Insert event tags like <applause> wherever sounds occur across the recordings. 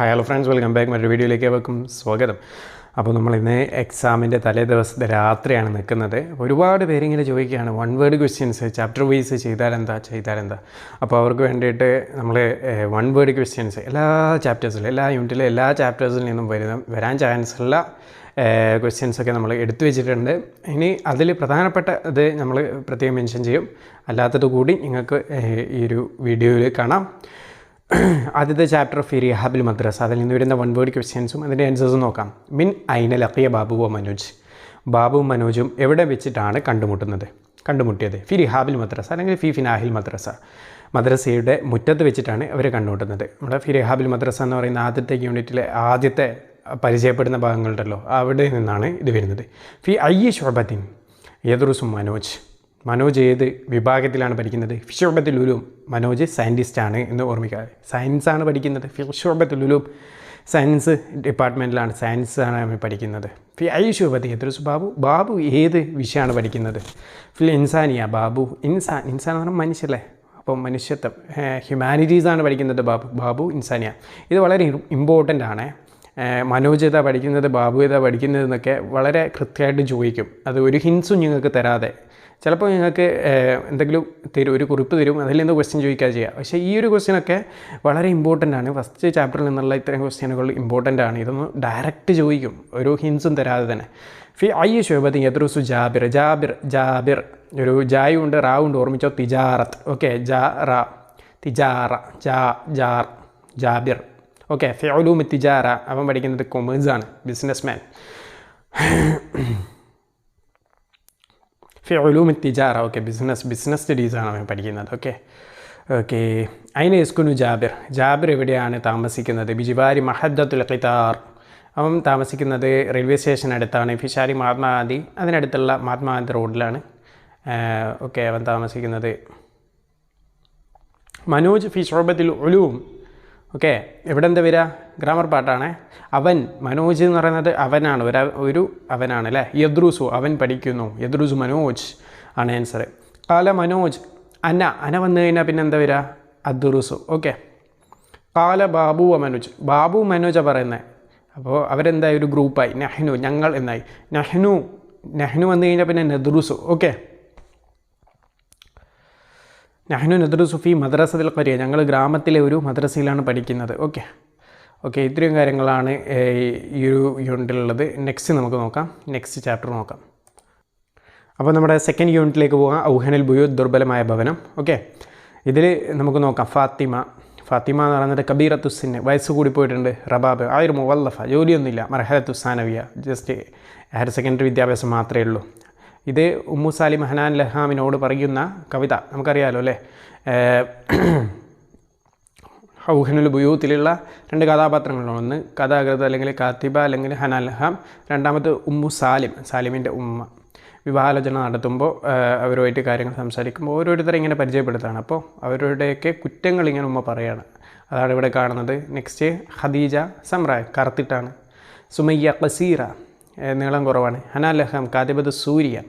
Hi hello friends welcome back മറ്റൊരു വീഡിയോയിലേക്ക് ഏവർക്കും സ്വാഗതം. അപ്പോൾ നമ്മൾ ഇന്ന് എക്സാമിന്റെ തലേ ദിവസത്തെ രാത്രിയാണ് നിൽക്കുന്നത്. ഒരുപാട് പേരിങ്ങനെ ചോദിക്കുകയാണ് one word questions chapter wise ചെയ്താലെന്താ ചെയ്താലെന്താ അപ്പോൾ അവർക്ക് വേണ്ടിയിട്ട് നമ്മൾ വൺ വേർഡ് ക്വസ്റ്റ്യൻസ് എല്ലാ ചാപ്റ്റേഴ്സിലും എല്ലാ യൂണിറ്റിലും എല്ലാ ചാപ്റ്റേഴ്സിൽ നിന്നും വരുന്ന വരാൻ ചാൻസ് ഉള്ള ക്വസ്റ്റ്യൻസൊക്കെ നമ്മൾ എടുത്തു വെച്ചിട്ടുണ്ട്. ഇനി അതിൽ പ്രധാനപ്പെട്ട ഇത് നമ്മൾ പ്രത്യേകം മെൻഷൻ ചെയ്യും. അല്ലാത്തത് കൂടി നിങ്ങൾക്ക് ഈ ഒരു വീഡിയോയിൽ കാണാം. ആദ്യത്തെ ചാപ്റ്റർ ഓഫ് റിഹാബിൽ മദ്രസ അതിൽ നിന്ന് വരുന്ന വൺ വേർഡ് ക്വസ്റ്റ്യൻസും അതിന്റെ ആൻസേഴ്സും നോക്കാം. മിൻ ഐനൽ അക്കിയ ബാബുവോ മനോജ്? ബാബുവും മനോജും എവിടെ വെച്ചിട്ടാണ് കണ്ടുമുട്ടുന്നത്? കണ്ടുമുട്ടിയത് ഫി റിഹാബിൽ മദ്രസ അല്ലെങ്കിൽ ഫി ഫിനാഹിൽ മദ്രസ മദ്രസയുടെ മുറ്റത്ത് വെച്ചിട്ടാണ് അവർ കണ്ടുമുട്ടുന്നത്. നമ്മുടെ ഫി റിഹാബിൽ മദ്രസ എന്ന് പറയുന്ന ആദ്യത്തെ യൂണിറ്റിലെ ആദ്യത്തെ പരിചയപ്പെടുന്ന ഭാഗങ്ങളുണ്ടല്ലോ അവിടെ നിന്നാണ് ഇത് വരുന്നത്. ഫി ഐ ഷോബത്തിൻ യദുറുസും മനോജ്. മനോജ് ഏത് വിഭാഗത്തിലാണ് പഠിക്കുന്നത്? ഫിഷോബത്തിൽ ലുലും മനോജ് സയന്റിസ്റ്റാണ് എന്ന് ഓർമ്മിക്കുക. സയൻസാണ് പഠിക്കുന്നത്. ഫിഷോബത്തിൽ ലുലും സയൻസ് ഡിപ്പാർട്ട്മെന്റിലാണ് സയൻസ് ആണ് അവൻ പഠിക്കുന്നത്. ഫി ഐ എത്ര യദ്രുസ് ബാബു ബാബു ഏത് വിഷയമാണ് പഠിക്കുന്നത്? ഫിൽ ഇൻസാനിയ ബാബു. ഇൻസാൻ ഇൻസാൻ എന്ന് പറഞ്ഞാൽ മനുഷ്യല്ലേ അപ്പോൾ മനുഷ്യത്വം. ഹ്യൂമാനിറ്റീസ് ആണ് പഠിക്കുന്നത് ബാബു. ബാബു ഇൻസാനിയ. ഇത് വളരെ ഇമ്പോർട്ടന്റ് ആണ്. മനോജ് ഏതാ പഠിക്കുന്നത് ബാബു ഏതാ പഠിക്കുന്നത് എന്നൊക്കെ വളരെ കൃത്യമായിട്ട് ചോദിക്കും. അത് ഒരു ഹിൻസും നിങ്ങൾക്ക് തരാതെ. ചിലപ്പോൾ നിങ്ങൾക്ക് എന്തെങ്കിലും തരും ഒരു കുറിപ്പ് തരും അതിൽ നിന്ന് ക്വസ്റ്റ്യൻ ചോദിക്കുക ചെയ്യുക പക്ഷേ ഈ ഒരു ക്വസ്റ്റ്യനൊക്കെ വളരെ ഇമ്പോർട്ടന്റ് ആണ്. ഫസ്റ്റ് ചാപ്റ്ററിൽ നിന്നുള്ള ഇത്തരം ക്വസ്റ്റ്യനുകൾ ഇമ്പോർട്ടന്റ് ആണ്. ഇതൊന്ന് ഡയറക്റ്റ് ചോദിക്കും. ഒരു ഹിൻസും തരാതെ തന്നെ. ഫി ഐ ശോഭത്തി യദ്രുസു ജാബിർ ജാബിർ ജാബിർ. ഒരു ജായും ഉണ്ട് റാവും ഉണ്ട് ഓർമ്മിച്ചോ? തിജാറത്ത്. ഓക്കെ ജാ റ. തിജാറ ജാ ജാർ ജാബിർ. ഓക്കെ ഫെയോലു മിത്തിജാറ അവൻ പഠിക്കുന്നത് കൊമേഴ്സ് കൊമേഴ്സാണ് ബിസിനസ് മാൻ ഫെയോലു മിത്തിജാറ ഓക്കെ ബിസിനസ് ബിസിനസ് സ്റ്റഡീസ് ആണ് അവൻ പഠിക്കുന്നത്. ഓക്കെ ഓക്കെ അതിന് എസ്കുനു ജാബിർ? ജാബിർ എവിടെയാണ് താമസിക്കുന്നത്? ബിജിബാരി മഹദ്ദത്തുൽ ഖിതാർ. അവൻ താമസിക്കുന്നത് റെയിൽവേ സ്റ്റേഷൻ അടുത്താണ്. ഫിഷാരി മഹാത്മാഗാന്ധി അതിനടുത്തുള്ള മഹാത്മാഗാന്ധി റോഡിലാണ്. ഓക്കെ അവൻ താമസിക്കുന്നത്. മനോജ് ഫി ഷോബത്തിൽ ഒലൂം ഓക്കെ ഇവിടെ എന്താ വരിക? ഗ്രാമർ പാട്ടാണ്. അവൻ മനോജ് എന്ന് പറയുന്നത് അവനാണ്. ഒരു ഒരു അവനാണ് അല്ലേ? യദ്രൂസു അവൻ പഠിക്കുന്നു. യദ്രൂസു മനോജ് ആണ് ആൻസർ കാല മനോജ് അന അന വന്നു കഴിഞ്ഞാൽ പിന്നെ എന്താ വരിക? അദ്റുസു ഓക്കെ. കാല ബാബു മനോജ്. ബാബു മനോജാണ് പറയുന്നത് അപ്പോൾ അവരെന്തായി? ഒരു ഗ്രൂപ്പായി നെഹ്നു ഞങ്ങൾ എന്നായി. നെഹ്നു നെഹ്നു വന്നു കഴിഞ്ഞാൽ പിന്നെ നെദ്രുസു. ഓക്കെ. നഹ്നു നദ്രുസു ഫി മദ്രസത്തിൽ ഖരിയ ഞങ്ങൾ ഗ്രാമത്തിലെ ഒരു മദ്രസയിലാണ് പഠിക്കുന്നത്. ഓക്കെ. ഓക്കെ ഇത്രയും കാര്യങ്ങളാണ് ഈ ഒരു യൂണിറ്റിലുള്ളത്. നെക്സ്റ്റ് നമുക്ക് നോക്കാം. നെക്സ്റ്റ് ചാപ്റ്റർ നോക്കാം. അപ്പോൾ നമ്മുടെ സെക്കൻഡ് യൂണിറ്റിലേക്ക് പോകാം. ഔഹനൽ ബുയു ദുർബലമായ ഭവനം. ഓക്കെ. ഇതിൽ നമുക്ക് നോക്കാം. ഫാത്തിമ. ഫാത്തിമ എന്ന് പറയുന്നത് കബീറത്തുസിന് വയസ്സ് കൂടി പോയിട്ടുണ്ട്. റബാബ്. ആ വല്ലഫ ജോലിയൊന്നുമില്ല. മർഹലത്തുസാനവിയ ജസ്റ്റ് ഹയർ സെക്കൻഡറി വിദ്യാഭ്യാസം മാത്രമേ ഉള്ളൂ. ഇത് ഉമ്മു സാലിം ഹനാൻ ലഹാമിനോട് പറയുന്ന കവിത നമുക്കറിയാലോ അല്ലേ? ഹൗഹനുൽ ബുയൂത്തിലുള്ള രണ്ട് കഥാപാത്രങ്ങളാണ് ഒന്ന് കഥാകൃത അല്ലെങ്കിൽ കാത്തിബ അല്ലെങ്കിൽ ഹനാൻ ലഹാം രണ്ടാമത് ഉമ്മു സാലിം സാലിമിന്റെ ഉമ്മ. വിവാഹാലോചന നടത്തുമ്പോൾ അവരുമായിട്ട് കാര്യങ്ങൾ സംസാരിക്കുമ്പോൾ ഓരോരുത്തരെ ഇങ്ങനെ പരിചയപ്പെടുത്താണ് അപ്പോൾ അവരുടെയൊക്കെ കുറ്റങ്ങൾ ഇങ്ങനെ ഉമ്മ പറയാണ്. അതാണ് ഇവിടെ കാണുന്നത്. നെക്സ്റ്റ് ഖദീജ സമ്രായ് കറുത്തിട്ടാണ്. സുമയ്യ ഏഹ് നീളം കുറവാണ്. ഹനാൻ ലഹാം കാതിബത് സൂര്യ.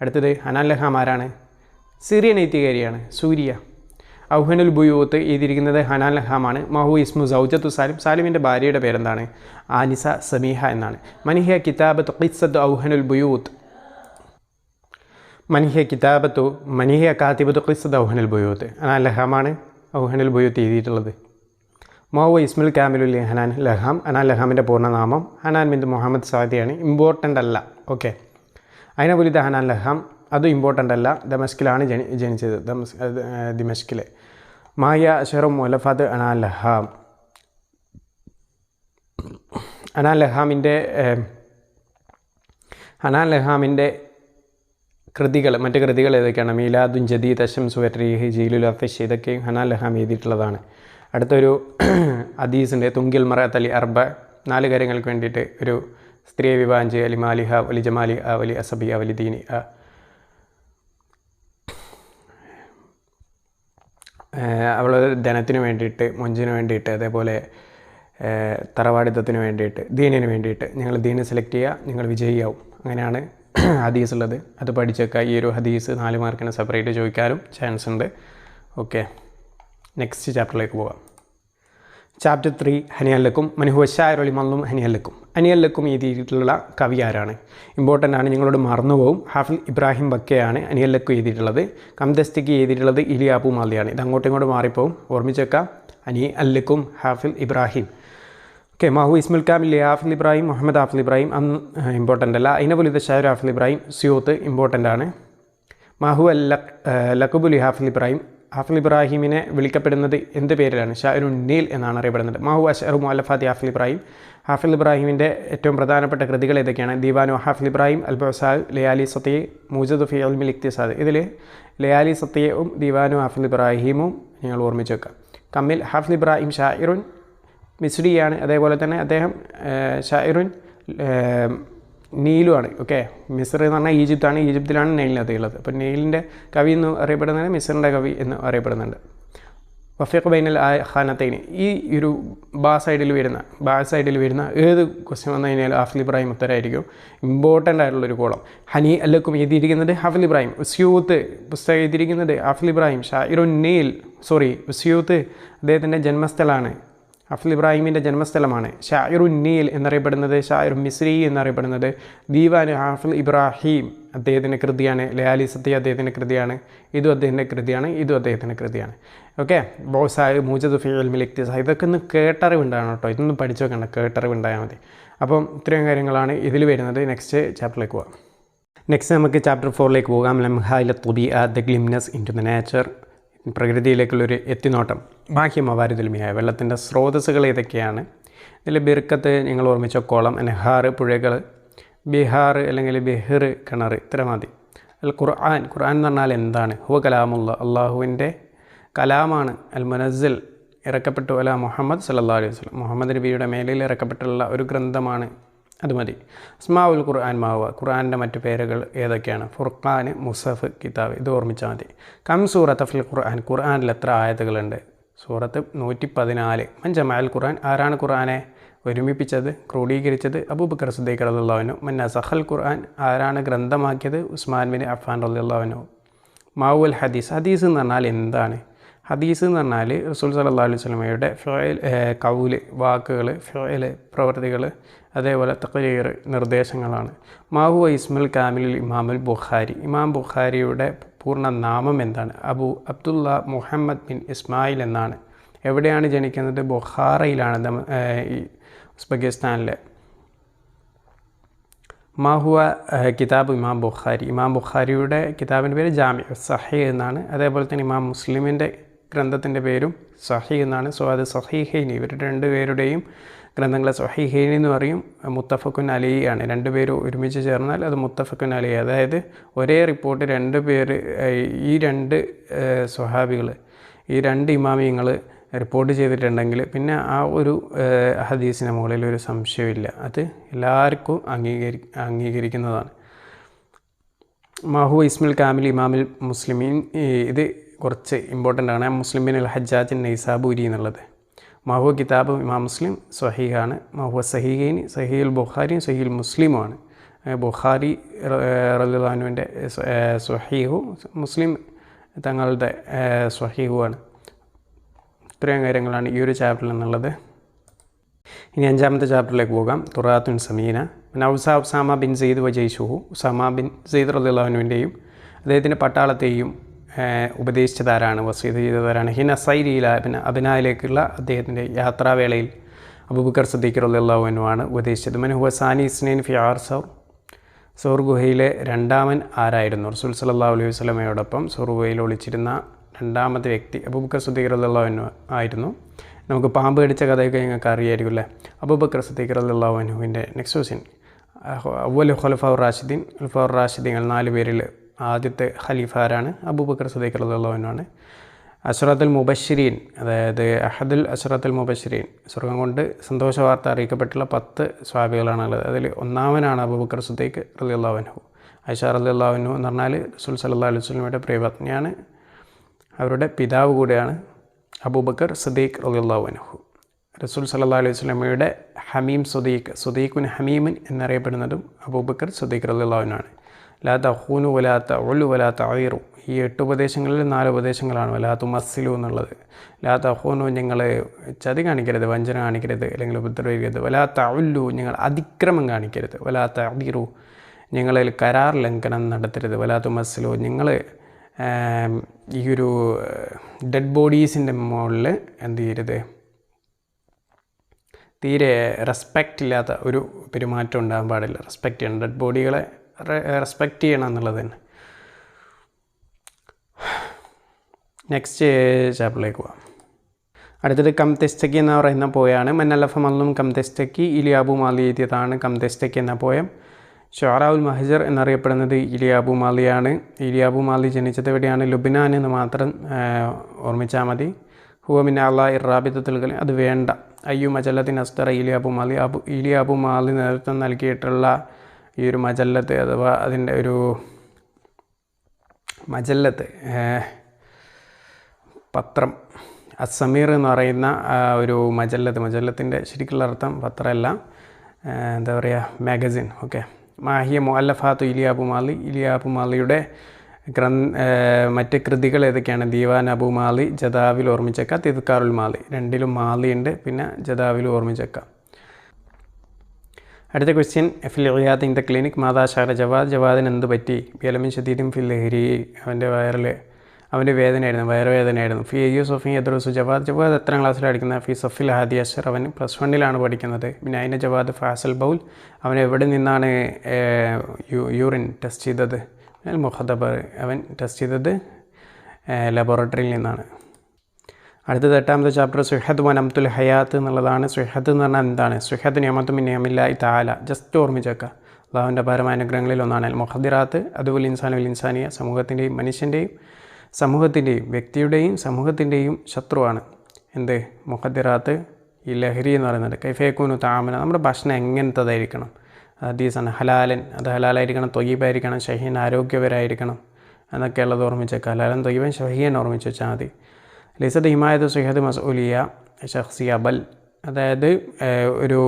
അടുത്തത് ഹനാൻ ലഹാം ആരാണ്? സിറിയൻ എഴുത്തുകാരിയാണ് സൂര്യ. ഔഹനുൽ ബുയൂത്ത് എഴുതിയിരിക്കുന്നത് ഹനാൻ ലഹാമാണ് മഹു ഇസ്മു സൗജത്തു സാലിം. സാലിമിന്റെ ഭാര്യയുടെ പേരെന്താണ്? ആനിസ സമീഹ എന്നാണ്. മനിഹ കിതാബത്ത് ഖിസ്സത്ത് ഔഹനുൽ ബുയൂത്ത്. മനിഹ കിതാബത്തു മനിഹ കാത്തിബത്തു ഖിസ്സത്ത് ഔഹനുൽ ബുയൂത്ത്. ഹനാൻ ലഹാമാണ് ഔഹനുൽ ബുയൂത്ത് എഴുതിയിട്ടുള്ളത്. മോവ ഇസ്മുൽ കാമിലുൽ ഹനാൻ ലഹാം. ഹനാൻ ലഹാമിന്റെ പൂർണനാമം. ഹനാൻ ബിന്ദു മുഹമ്മദ് സാദിയാണ്. ഇമ്പോർട്ടന്റ് അല്ല. ഓക്കെ. അതിനെ പുലിത ഹനാൻ ലഹാം. അതും ഇമ്പോർട്ടന്റ് അല്ല. ദമസ്കിലാണ് ജനി ജനിച്ചത്. ദമസ് അത്, മായ ഷെറു മുലഫാദ് അനാൻ ലഹാം. അനാൻ ലഹാമിന്റെ ഹനാൻ ലഹാമിന്റെ കൃതികൾ മറ്റ് കൃതികൾ ഏതൊക്കെയാണ്? മീലാദുൻ ജദീദ് അശംസ് സുവരീഹ് ജീലുൽ അഫിഷ് ഇതൊക്കെയും ഹനാൻ ലഹാം എഴുതിയിട്ടുള്ളതാണ്. അടുത്തൊരു <clears throat> അദീസിന്റെ തുങ്കിൽ മറാത്തലി അലി അർബ നാല് കാര്യങ്ങൾക്ക് വേണ്ടിയിട്ട് ഒരു സ്ത്രീ വിവാഹം ചെയ്യുക. അലി മാലിഹ വലി ജമാലി അ വലി അസബി അ വലി ദീനി അ. അവൾ ധനത്തിന് വേണ്ടിയിട്ട് മൊഞ്ചിന് വേണ്ടിയിട്ട് അതേപോലെ തറവാടിത്തത്തിന് വേണ്ടിയിട്ട് ദീനിന് വേണ്ടിയിട്ട് നിങ്ങൾ ദീന് സെലക്ട് ചെയ്യുക നിങ്ങൾ വിജയിയാവും. അങ്ങനെയാണ് <clears throat> ഹദീസ് ഉള്ളത്. അത് പഠിച്ചേക്കുക ഈ ഒരു ഹദീസ് നാല് മാർക്കിന് സെപ്പറേറ്റ് ചോദിക്കാനും ചാൻസ് ഉണ്ട്. ഓക്കെ നെക്സ്റ്റ് ചാപ്റ്ററിലേക്ക് പോകാം. Chapter three ഹനിയല്ലക്കും. മനുഹുവ ഷായറൊളി മല്ലും ഹനിയല്ലക്കും അനിയല്ലക്കും എഴുതിയിട്ടുള്ള കവി ആരാണ്? ഇമ്പോർട്ടന്റ് ആണ് നിങ്ങളോട് മറന്നുപോകും ഹാഫിൽ ഇബ്രാഹിം ബക്കയാണ് അനിയല്ലക്കും എഴുതിയിട്ടുള്ളത്. കംദസ്തിക്ക് എഴുതിയിട്ടുള്ളത് ഇലിയാബു മാലിയാണ്. ഇത് അങ്ങോട്ടും ഇങ്ങോട്ടും മാറിപ്പോവും. ഓർമ്മിച്ചേക്കാം. അനി അല്ലക്കും ഹാഫിൽ ഇബ്രാഹിം. ഓക്കെ മാഹു ഇസ്മുൽ കാമിൽ ഹാഫിൽ ഇബ്രാഹിം മുഹമ്മദ് ഹാഫിൽ ഇബ്രാഹിം. അന്ന് ഇമ്പോർട്ടന്റ് അല്ല. അതിനെപോലെ ഷായർ ഹാഫിൽ ഇബ്രാഹിം സിയോത്ത് ഇമ്പോർട്ടന്റ് ആണ്. മാഹു അൽ ലക്കുബുലി ഹാഫിൽ ഇബ്രാഹിം ഹാഫിൽ ഇബ്രാഹിമിനെ വിളിക്കപ്പെടുന്നത് എന്ത് പേരിലാണ്? ഷാരു നീൽ എന്നാണ് അറിയപ്പെടുന്നത്. മാഹു അഷറു മുല്ലഫാദി ഹാഫിൽ ഇബ്രാഹിം. ഹാഫിൽ ഇബ്രാഹിമിന്റെ ഏറ്റവും പ്രധാനപ്പെട്ട കൃതികൾ ഏതൊക്കെയാണ്? ദീവാനു ഹാഫിൽ ഇബ്രാഹിം അൽ ബസാദ് ലയാലി സത്തിയെ മൂജദ് ഫി അൽമിൽ ഇക്തിസാദ്. ഇതിൽ ലയാലി സത്തിയവും ദീവാനു ഹാഫിൽ ഇബ്രാഹിമും ഞങ്ങൾ ഓർമ്മിച്ച് വെക്കാം. കമ്മിൽ ഹാഫിൽ ഇബ്രാഹിം ഷായിറുൻ മിസ്രിയാണ് അതേപോലെ തന്നെ അദ്ദേഹം ഷായിറുൻ നീലുമാണ് ഓക്കെ മിസർ എന്ന് പറഞ്ഞാൽ ഈജിപ്താണ് ഈജിപ്തിലാണ് നെയിൽ നദിയുള്ളത് അപ്പോൾ നെയിലിന്റെ കവി എന്ന് അറിയപ്പെടുന്നത് മിസറിന്റെ കവി എന്ന് അറിയപ്പെടുന്നുണ്ട്. വഫീഖ് ബൈനൽ ആ ഖാനത്തൈന്. ഈ ഒരു ബാ സൈഡിൽ വരുന്ന ബാ സൈഡിൽ വരുന്ന ഏത് ക്വസ്റ്റ്യൻ വന്നു കഴിഞ്ഞാൽ ഹാഫിൽ ഇബ്രാഹിം ഉത്തരമായിരിക്കും ഇമ്പോർട്ടന്റ് ആയിട്ടുള്ളൊരു കോളം. ഹനി അല്ലക്കും എഴുതിയിരിക്കുന്നത് ഹാഫിൽ ഇബ്രാഹിം. ഉസ്യൂത്ത് പുസ്തകം എഴുതിയിരിക്കുന്നത് ഹാഫിൽ ഇബ്രാഹിം. ഷാ ഇറോ നെയിൽ സോറി ഉസ്യൂത്ത് അദ്ദേഹത്തിന്റെ ജന്മസ്ഥലമാണ് അഫ്ൽ ഇബ്രാഹിമിന്റെ ജന്മസ്ഥലമാണ്. ഷായിറു നീൽ എന്നറിയപ്പെടുന്നത് ഷായുർ മിസ്രി എന്നറിയപ്പെടുന്നത് ദീവാൻ ഹാഫിൽ ഇബ്രാഹിം അദ്ദേഹത്തിന്റെ കൃതിയാണ് ലയാലി സത്യ അദ്ദേഹത്തിന്റെ കൃതിയാണ് ഇതും അദ്ദേഹത്തിന്റെ കൃതിയാണ് ഇതും അദ്ദേഹത്തിന്റെ കൃതിയാണ്. ഓക്കെ? ബോസായ് മൂജദ് ഫിയൽ മിലിക്തിസ ഇതൊക്കെ ഒന്ന് കേട്ടറിവുണ്ടാകണം കേട്ടോ. ഇതൊന്നും പഠിച്ചു വെക്കണ്ട കേട്ടറിവുണ്ടായാൽ മതി. അപ്പം ഇത്രയും കാര്യങ്ങളാണ് ഇതിൽ വരുന്നത്. നെക്സ്റ്റ് ചാപ്റ്ററിലേക്ക് പോകാം നെക്സ്റ്റ് നമുക്ക് ചാപ്റ്റർ ഫോറിലേക്ക് പോകാം. ലംഹായിലെ തുബി the glimpses into the nature. പ്രകൃതിയിലേക്കുള്ളൊരു എത്തിനോട്ടം. ബാഹ്യ മവാരുതൽമിയായ വെള്ളത്തിന്റെ സ്രോതസ്സുകൾ ഏതൊക്കെയാണ്? ഇതിൽ ബിർക്കത്ത് നിങ്ങൾ ഓർമ്മിച്ച കോളം നെഹാർ പുഴകൾ ബിഹാർ അല്ലെങ്കിൽ ബെഹർ കിണർ ഇത്ര മതി അൽ ഖുർആൻ ഖുർആൻ എന്ന് പറഞ്ഞാൽ എന്താണ്? ഹുവ കലാമുള്ള അള്ളാഹുവിന്റെ കലാമാണ്. അൽ മുനസിൽ ഇറക്കപ്പെട്ടു അല മുഹമ്മദ് സല്ലാ അലൈഹി വസ്ലം മുഹമ്മദ് നബിയുടെ മേലിൽ ഇറക്കപ്പെട്ടുള്ള ഒരു ഗ്രന്ഥമാണ് അത് മതി സ്മാവുൽ ഖുർആൻ മാവ ഖുർആന്റെ മറ്റു പേരുകൾ ഏതൊക്കെയാണ്? ഫുർഖാൻ മുസഫ് കിതാബ്. ഇത് ഓർമ്മിച്ചാൽ മതി. കം സൂറത്ത് ഫിൽ ഖുർആൻ? ഖുർആനിൽ എത്ര ആയതുകളുണ്ട് സൂറത്ത് നൂറ്റി പതിനാല് മഞ്ചമാൽ ഖുർആൻ? ആരാണ് ഖുർആനെ ഒരുമിപ്പിച്ചത് ക്രോഡീകരിച്ചത്? അബൂബക്കർ സുദ്ദീഖ് റല്ലാവിനു മന്ന സഹൽ ഖുർആൻ? ആരാണ് ഗ്രന്ഥമാക്കിയത്? ഉസ്മാൻ ബിൻ അഫാൻ റല്ലാവിനു മാവുൽ ഹദീസ്. ഹദീസ് എന്ന് പറഞ്ഞാൽ എന്താണ്? ഹദീസ് എന്ന് പറഞ്ഞാൽ റസൂൽ സല്ലാ അലൈഹി സ്വലമയുടെ ഫിയൽ കൗൽ വാക്കുകൾ ഫിയൽ പ്രവൃത്തികൾ അതേപോലെ തക്കരീർ നിർദ്ദേശങ്ങളാണ്. മാഹു ഇസ്മുൽ കാമിൽ ഇമാമുൽ ബുഖാരി. ഇമാം ബുഖാരിയുടെ പൂർണ നാമം എന്താണ്? അബു അബ്ദുള്ള മുഹമ്മദ് ബിൻ ഇസ്മായിൽ എന്നാണ്. എവിടെയാണ് ജനിക്കുന്നത്? ബുഖാറയിലാണ് ഈ ഉസ്ബെക്കിസ്ഥാനിലെ. മാഹുവ കിതാബ് ഇമാം ബുഖാരി. ഇമാം ബുഖാരിയുടെ കിതാബിന്റെ പേര് ജാമ്യ സഹി എന്നാണ്. അതേപോലെ തന്നെ ഇമാം മുസ്ലിമിന്റെ ഗ്രന്ഥത്തിന്റെ പേരും സഹി എന്നാണ്. സോ അത് സഹീഹൈൻ ഇവർ രണ്ടുപേരുടെയും ഗ്രന്ഥങ്ങളെ സഹീഹൈൻ എന്ന് പറയും. മുത്തഫക്കുൻ അലിയാണ് പേര് ഒരുമിച്ച് ചേർന്നാൽ അത് മുത്തഫക്കുൻ അലി. അതായത് ഒരേ റിപ്പോർട്ട് രണ്ട് പേര് ഈ രണ്ട് സ്വഹാബികൾ ഈ രണ്ട് ഇമാമിയങ്ങൾ റിപ്പോർട്ട് ചെയ്തിട്ടുണ്ടെങ്കിൽ പിന്നെ ആ ഒരു ഹദീസിന് മുകളിൽ ഒരു സംശയമില്ല. അത് എല്ലാവർക്കും അംഗീകരി അംഗീകരിക്കുന്നതാണ്. മാഹു ഇസ്മിൽ കാമിൽ ഇമാമിൽ മുസ്ലിമീൻ ഇത് കുറച്ച് ഇമ്പോർട്ടന്റ് ആണ്. മുസ്ലിം ബിൻ അൽ ഹജ്ജാജിൻ നൈസാബൂരി എന്നുള്ളത്. മഹു കിതാബ് ഇമാം മുസ്ലിം സഹീഹാണ് മഹുവ സഹീഹൈൻ സഹീൽ ബുഖാരിയും സഹീൽ മുസ്ലിമുമാണ്. ബുഖാരി റലുലാനുവിന്റെ സ്വഹീഹു മുസ്ലിം തങ്ങളുടെ സ്വഹീഹുമാണ് ഇത്രയും കാര്യങ്ങളാണ് ഈ ഒരു ചാപ്റ്ററിൽ നിന്നുള്ളത്. ഇനി അഞ്ചാമത്തെ ചാപ്റ്ററിലേക്ക് പോകാം. തുറാത്തുൻ സമീന. ഔസാ ഉസാമ ബിൻ സെയ്ദ് വജയ്ഷുഹു ഉസാമ ബിൻ സെയ്ദ് റലുലാനുവിന്റെയും അദ്ദേഹത്തിന്റെ പട്ടാളത്തെയും ഉപദേശിച്ചതാരാണ് വസീത് ചെയ്തതാരാണ്? ഹിൻ സൈരിയില പിന്നെ അബിനായിലേക്കുള്ള അദ്ദേഹത്തിന്റെ യാത്രാവേളയിൽ അബൂബക്കർ സദ്ദീഖർ അള്ളാഹുവിനുമാണ് ഉപദേശിച്ചത്. മനു സാനി ഇസ്നൈൻ ഫിയാർ സൗർ സൗർ ഗുഹയിലെ രണ്ടാമൻ ആരായിരുന്നു? റസൂൽ സല്ലാ അലൈഹി വസ്ലമയോടൊപ്പം സൗർ ഗുഹയിൽ ഒളിച്ചിരുന്ന രണ്ടാമത്തെ വ്യക്തി അബൂബക്കർ സദ്ദീഖർ അള്ളാഹുവിനു ആയിരുന്നു. നമുക്ക് പാമ്പ് കടിച്ച കഥയൊക്കെ നിങ്ങൾക്ക് അറിയായിരിക്കും അല്ലേ? അബൂബക്കർ സദ്ദീഖർ റല്ലാഹുവിന്റെ നെക്സ്റ്റ് ക്വസ്റ്റ്യൻ അവൽ ഖുലഫാർ റാഷിദ്ദീൻ ഖുലഫാർ റാഷിദീങ്ങൾ നാല് പേരിൽ ആദ്യത്തെ ഖലീഫ ആരാണ്? അബൂബക്കർ സദീഖ് റഹ്ലാവിനാണ് അസ്രത്തുൽ മുബശ്ശിരീൻ അതായത് അഹദുൽ അസ്രത്തുൽ മുബശ്ശിരീൻ സ്വർഗം കൊണ്ട് സന്തോഷ വാർത്ത അറിയിക്കപ്പെട്ടുള്ള പത്ത് സ്വാഭികളാണുള്ളത് അതിൽ ഒന്നാമനാണ് അബൂബക്കർ സുദ്ദീഖ് റലിയുള്ളാവൻഹു ഐഷ റലിയുള്ളാവൻഹു എന്ന് പറഞ്ഞാൽ റസൂൽ സല്ലാ അലൈഹി സ്വലമിയുടെ പ്രിയപത്നിയാണ്. അവരുടെ പിതാവ് കൂടെയാണ് അബൂബക്കർ സദീഖ് റലിയുള്ളാവൻഹു റസുൽ സല്ലാ അലൈഹി സ്വലമിയുടെ ഹമീം സുദീഖ് സുദീഖുൻ ഹമീമിൻ എന്നറിയപ്പെടുന്നതും അബൂബക്കർ സുദീഖ് റലിയുള്ളാവനാണ് ലാ തഹൂനു വലാത്ത ഒലു വലാത്ത അയറു ഈ എട്ട് ഉപദേശങ്ങളിൽ നാല് ഉപദേശങ്ങളാണ്. വലാത്തു മസ്സിലു എന്നുള്ളത്. ലാ തഹൂനു നിങ്ങൾ ചതി കാണിക്കരുത് വഞ്ചന കാണിക്കരുത് അല്ലെങ്കിൽ ഉപദ്രവിക്കരുത്. വലാത്ത ഉല്ലു നിങ്ങൾ അതിക്രമം കാണിക്കരുത്. വലാത്ത അതിറു നിങ്ങളിൽ കരാർ ലംഘനം നടത്തരുത്. വലാത്തു മസ്സിലു നിങ്ങൾ ഈ ഒരു ഡെഡ് ബോഡീസിന്റെ മുകളിൽ എന്ത് ചെയ്യരുത്? തീരെ റെസ്പെക്റ്റ് ഇല്ലാത്ത ഒരു പെരുമാറ്റം ഉണ്ടാകാൻ പാടില്ല. റെസ്പെക്റ്റ് ചെയ്യണം. ഡെഡ് ബോഡികളെ റെസ്പെക്റ്റ് ചെയ്യണം എന്നുള്ളത് തന്നെ നെക്സ്റ്റ് ചാപ്റ്ററിലേക്ക് പോവാം. അടുത്തത് കം തെസ്റ്റക്കി എന്ന് പറയുന്ന പോയാണ്. മന്നലഫ മല്ലും കം തെസ്റ്റക്കി ഇലിയാബു മാലി എഴുതിയതാണ് കം തെസ്റ്റക്കി എന്ന പോയം. ഷോറാവുൽ മഹജർ എന്നറിയപ്പെടുന്നത് ഇലിയാബു മാലിയാണ്. ഇലിയാബു മാലി ജനിച്ചത് എവിടെയാണ്? ലുബിനാൻ എന്ന് മാത്രം ഓർമ്മിച്ചാൽ മതി. ഹുവമിൻ അള്ളാ ഇറാബിത്തത്തിൽ അത് വേണ്ട. അയ്യു മജല്ലത്തിൻ അസ്തറ ഇലിയാബു മാലി. അബു ഇലിയാബു മാലി നേതൃത്വം നൽകിയിട്ടുള്ള ഈ ഒരു മജല്ലത്ത് അഥവാ അതിന്റെ ഒരു മജല്ലത്ത് പത്രം അസമീർ എന്ന് പറയുന്ന ഒരു മജല്ലത്ത് മജല്ലത്തിന്റെ ശരിക്കുള്ള അർത്ഥം പത്രമല്ല എന്താ പറയുക മാഗസിൻ ഓക്കെ. മാഹിയ മുഅല്ലഫാത്തു ഇലിയാബു മാലി ഇലിയാബു ഗ്രന്ഥ മറ്റ് കൃതികൾ ഏതൊക്കെയാണ്? ദീവാൻ അബു മാലി ജദാവിൽ ഓർമ്മിച്ചക്ക തിദ്ക്കാറുൽ മാലി. രണ്ടിലും മാലി ഉണ്ട് പിന്നെ ജദാവിൽ ഓർമ്മിച്ചേക്ക. അടുത്ത ക്വസ്റ്റ്യൻ ഫിൽ ഇയാത്ത് ഇൻ ദ ക്ലിനിക് മാതാശാല ജവാദ് ജവാദിന് എന്ത് പറ്റി? ബിയലമിൻ ഷദീദും ഫിൽ ലഹരി അവന്റെ വയറിൽ അവന്റെ വേദനയായിരുന്നു വയറുവേദനയായിരുന്നു ഫി യു സൊഫി യദ്രുസു ജവാദ് ജവാദ് എത്രാം ക്ലാസ്സിലാണ് പഠിക്കുന്നത് ഫി സഫിൽ ഹാദി അഷർ അവൻ പ്ലസ് വണ്ണിലാണ് പഠിക്കുന്നത്. അതിന്റെ ജവാദ് ഫാസൽ ബൗൽ അവൻ എവിടെ നിന്നാണ് യൂറിൻ ടെസ്റ്റ് ചെയ്തത്? മുഹദബർ അവൻ ടെസ്റ്റ് ചെയ്തത് ലബോറട്ടറിയിൽ നിന്നാണ്. അടുത്തത് എട്ടാമത്തെ ചാപ്റ്റർ സുഹദ് വനംതുൽ ഹയാത്ത് എന്നുള്ളതാണ്. സുഹദ് എന്ന് പറഞ്ഞാൽ എന്താണ്? സുഹദ് നിയമത്തും നിയമില്ല താല. ജസ്റ്റ് ഓർമ്മിച്ചേക്കുക അള്ളാഹുവിന്റെ പരമായ അനുഗ്രഹങ്ങളിൽ ഒന്നാണ് അൽ മൊഹദിറാത്ത് അതുപോലെ ഇൻസാനുൽ ഇൻസാനിയ. സമൂഹത്തിന്റെയും മനുഷ്യന്റെയും സമൂഹത്തിന്റെയും വ്യക്തിയുടെയും സമൂഹത്തിന്റെയും ശത്രുവാണ്. എന്ത്? മുഖദ്ദിറാത്ത് ഈ ലഹരി എന്ന് പറയുന്നത്. കൈഫേക്കൂനു താമന നമ്മുടെ ഭക്ഷണം എങ്ങനത്തതായിരിക്കണം? ഹദീസാണ്. ഹലാലൻ. അത് ഹലാലായിരിക്കണം തൊയ്യബായിരിക്കണം ഷഹീൻ ആരോഗ്യപരായിരിക്കണം എന്നൊക്കെയുള്ളത് ഓർമ്മിച്ചേക്കുക ഹലാലൻ തൊയ്യബൻ ഷഹീൻ ഓർമ്മിച്ച് വെച്ചാൽ മതി. ലിസദ് ഹിമായത് സുഹദ് മസൂലിയ ഷഹ്സിയ ബൽ. അതായത് ഒരു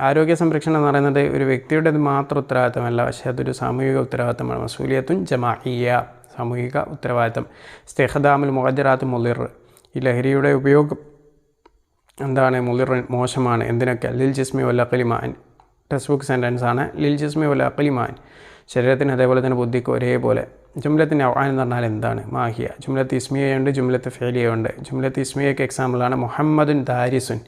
ആരോഗ്യ സംരക്ഷണം എന്ന് പറയുന്നത് ഒരു വ്യക്തിയുടെ മാത്രം ഉത്തരവാദിത്തമല്ല പക്ഷേ അതൊരു സാമൂഹിക ഉത്തരവാദിത്തമാണ്. മസൂലിയത്തും ജമാഹിയ സാമൂഹിക ഉത്തരവാദിത്തം. സ്തെഹദാമുൽ മുഖജറാത്ത് മുളിർ. ഈ ലഹരിയുടെ ഉപയോഗം എന്താണ്? മുളിർ മോശമാണ്. എന്തിനൊക്കെ? ലിൽ ജിസ്മി വല്ല അക്കലിമാൻ ടെക്സ്റ്റ് ബുക്ക് സെന്റൻസ് ആണ് ലിൽ ജിസ്മി വല്ല അക്കലിമാൻ ശരീരത്തിന് അതേപോലെ തന്നെ ബുദ്ധിക്ക് ഒരേപോലെ ജുംലത്തിന്റെ അവൻ എന്ന് പറഞ്ഞാൽ എന്താണ്? മാഹിയ. ജുംലത്ത് ഇസ്മിയയുണ്ട് ജുംലത്ത് ഫേലിയുണ്ട്. ജുംലത്ത് ഇസ്മിയയ്ക്ക് എക്സാമ്പിളാണ് മുഹമ്മദുൻ ദാരിസുൻ.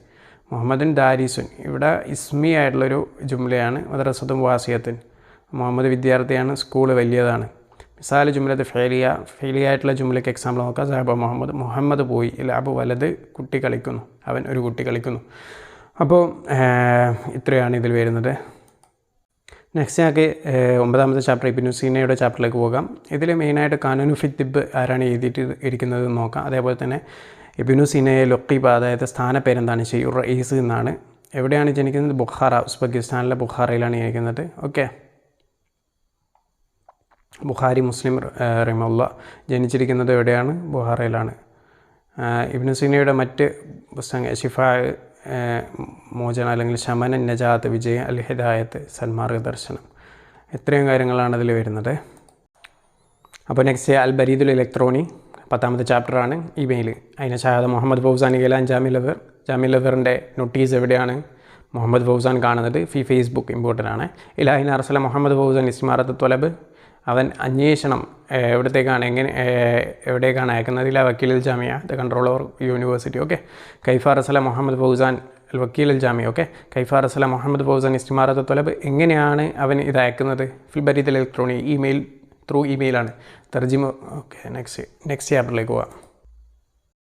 മുഹമ്മദുൻ ദാരിസുൻ. ഇവിടെ ഇസ്മി ആയിട്ടുള്ളൊരു ജുംലയാണ് മദ്രസത്തും വാസിയത്തുൻ. മുഹമ്മദ് വിദ്യാർത്ഥിയാണ് സ്കൂൾ വലിയതാണ്. മിസാൽ ജുംലത്ത് ഫേലിയ ഫേലിയ ആയിട്ടുള്ള ജുംലയ്ക്ക് എക്സാമ്പിൾ നോക്കാം. സാഹബ മുഹമ്മദ് മുഹമ്മദ് പോയി. ലാബ് വലത് കുട്ടി കളിക്കുന്നു. അവൻ ഒരു കുട്ടി കളിക്കുന്നു. അപ്പോൾ ഇത്രയാണ് ഇതിൽ വരുന്നത്. നെക്സ്റ്റ് ഞങ്ങൾക്ക് ഒമ്പതാമത്തെ ചാപ്റ്റർ ഇബിനു സീനയുടെ ചാപ്റ്ററിലേക്ക് പോകാം. ഇതിൽ മെയിനായിട്ട് കാനൂനു ഫിത്തിബ് ആരാണ് എഴുതിയിട്ട് ഇരിക്കുന്നത് നോക്കാം. അതേപോലെ തന്നെ ഇബിനു സീനയെ ലൊക്കീബ് അതായത് സ്ഥാനപ്പേരെന്താണ് ഷെയ്യുർ റയീസ് എന്നാണ്. എവിടെയാണ് ജനിക്കുന്നത്? ബുഖാറ ഉസ്ബെക്കിസ്ഥാനിലെ ബുഖാറയിലാണ് ജനിക്കുന്നത്. ഓക്കെ. ബുഖാരി മുസ്ലിം റിമുള്ള ജനിച്ചിരിക്കുന്നത് എവിടെയാണ്? ബുഹാറയിലാണ് ഇബിനു സീനയുടെ മറ്റ് പുസ്തകങ്ങൾ ഷിഫ മോചന അല്ലെങ്കിൽ ശമന നജാത്ത് വിജയം അൽ ഹിദായത്ത് സന്മാർഗദർശനം. ഇത്രയും കാര്യങ്ങളാണ് അതിൽ വരുന്നത്. അപ്പോൾ നെക്സ്റ്റ് അൽ ബരീദുൽ ഇലക്ട്രോണി പത്താമത്തെ ചാപ്റ്ററാണ്. ഇമെയിൽ അതിനെ ഷഹാദ മുഹമ്മദ് ഫൗസാൻ ഗലാൻ ജാമിൽ ലവർ ജാമി ലവറിന്റെ നോട്ടീസ് എവിടെയാണ് മുഹമ്മദ് ഫൗസാൻ കാണുന്നത്? ഫി ഫേസ്ബുക്ക് ഇമ്പോർട്ടന്റ് ആണ്. ഇലാഹിൻ അറസല മുഹമ്മദ് ഫൗസാൻ ഇസ്മാറത്ത് തൊലബ് അവൻ അന്വേഷണം എവിടത്തേക്കാണ് എങ്ങനെ എവിടേക്കാണ് അയക്കുന്നത്? ഇല്ല വക്കീൽ Jamia the control over university okay? കൈഫാർ അസല മുഹമ്മദ് ഫൗസാൻ അൽ വക്കീൽ ജാമിയ ഓക്കെ? കൈഫാർ അസല മുഹമ്മദ് ഫൗസാൻ ഇസ്റ്റിമാറത്ത് തൊലബ് എങ്ങനെയാണ് അവൻ ഇത് അയക്കുന്നത്? ഫിൽബരീത് ഇലക്ട്രോണിക് ഇമെയിൽ ത്രൂ ഇമെയിലാണ് തർജിമ ഓക്കെ നെക്സ്റ്റ് നെക്സ്റ്റ് ചാപ്റ്ററിലേക്ക് പോവാം.